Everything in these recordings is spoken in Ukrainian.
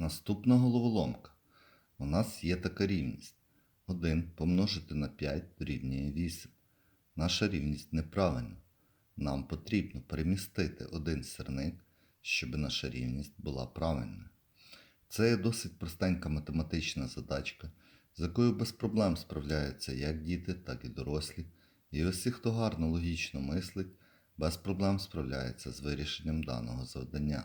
Наступна головоломка. У нас є така рівність. 1 помножити на 5 дорівнює 8. Наша рівність неправильна. Нам потрібно перемістити один сирник, щоб наша рівність була правильною. Це є досить простенька математична задачка, з якою без проблем справляються як діти, так і дорослі. І усі, хто гарно логічно мислить, без проблем справляється з вирішенням даного завдання.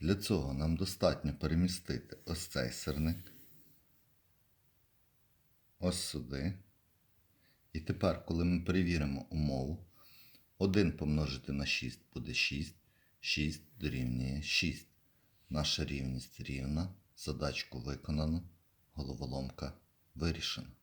Для цього нам достатньо перемістити ось цей сирник, ось сюди. І тепер, коли ми перевіримо умову, 1 помножити на 6 буде 6, 6 дорівнює 6. Наша рівність рівна, задачку виконано, головоломка вирішена.